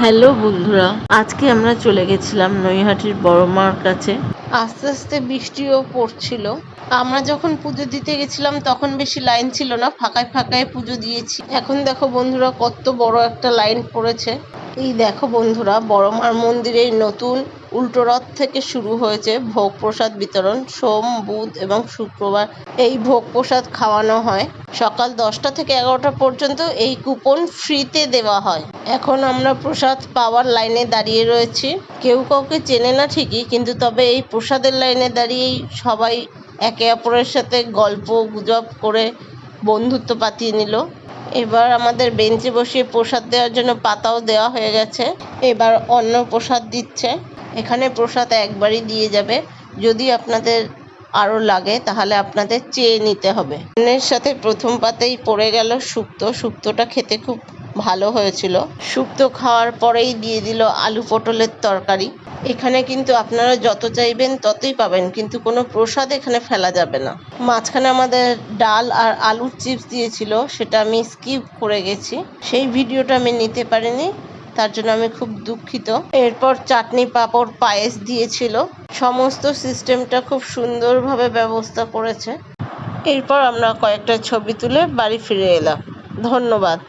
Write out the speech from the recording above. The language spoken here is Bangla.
হ্যালো বন্ধুরা, আজকে আমরা চলে গেছিলাম নৈহাটির বড় মার কাছে। আস্তে আস্তে বৃষ্টিও পড়ছিল। আমরা যখন পুজো দিতে গেছিলাম, তখন বেশি লাইন ছিল না, ফাঁকায় ফাঁকায় পুজো দিয়েছি। এখন দেখো বন্ধুরা, কত বড় একটা লাইন পড়েছে। এই দেখো বন্ধুরা, বড় মার মন্দিরে নতুন উল্টো রথ থেকে শুরু হয়েছে ভোগ প্রসাদ বিতরণ, সোম, বুধ এবং শুক্রবার। এই ভোগ প্রসাদ খাওয়ানো হয় সকাল দশটা থেকে এগারোটা পর্যন্ত। এই কুপন ফ্রিতে দেওয়া হয়। এখন আমরা প্রসাদ পাওয়ার লাইনে দাঁড়িয়ে রয়েছি। কেউ কাউকে চেনে না ঠিকই, কিন্তু তবে এই প্রসাদের লাইনে দাঁড়িয়েই সবাই একে অপরের সাথে গল্প, গুজব করে বন্ধুত্ব পাতিয়ে নিল। এবার আমাদের বেঞ্চে বসিয়ে প্রসাদ দেওয়ার জন্য পাতাও দেওয়া হয়ে গেছে। এবার অন্য প্রসাদ দিচ্ছে। এখানে প্রসাদ একবারই দিয়ে যাবে। যদি আপনাদের আরও লাগে, তাহলে আপনাদের চেয়ে নিতে হবে। এর সাথে প্রথম পাতেই পড়ে গেল শুক্তো শুক্তোটা খেতে খুব ভালো হয়েছিল। শুক্তো খাওয়ার পরেই দিয়ে দিল আলু পটলের তরকারি। এখানে কিন্তু আপনারা যত চাইবেন ততই পাবেন, কিন্তু কোনো প্রসাদ এখানে ফেলা যাবে না। মাঝখানে আমাদের ডাল আর আলুর চিপস দিয়েছিল, সেটা আমি স্কিপ করে গেছি। সেই ভিডিওটা আমি নিতে পারিনি। তার জন্য আমি খুব দুঃখিত। এরপর চাটনি পাঁপড় পায়েস দিয়েছিল। সমস্ত সিস্টেমটা খুব সুন্দরভাবে ব্যবস্থা করেছে। এরপর আমরা কয়েকটা ছবি তুলে বাড়ি ফিরে এলাম। ধন্যবাদ।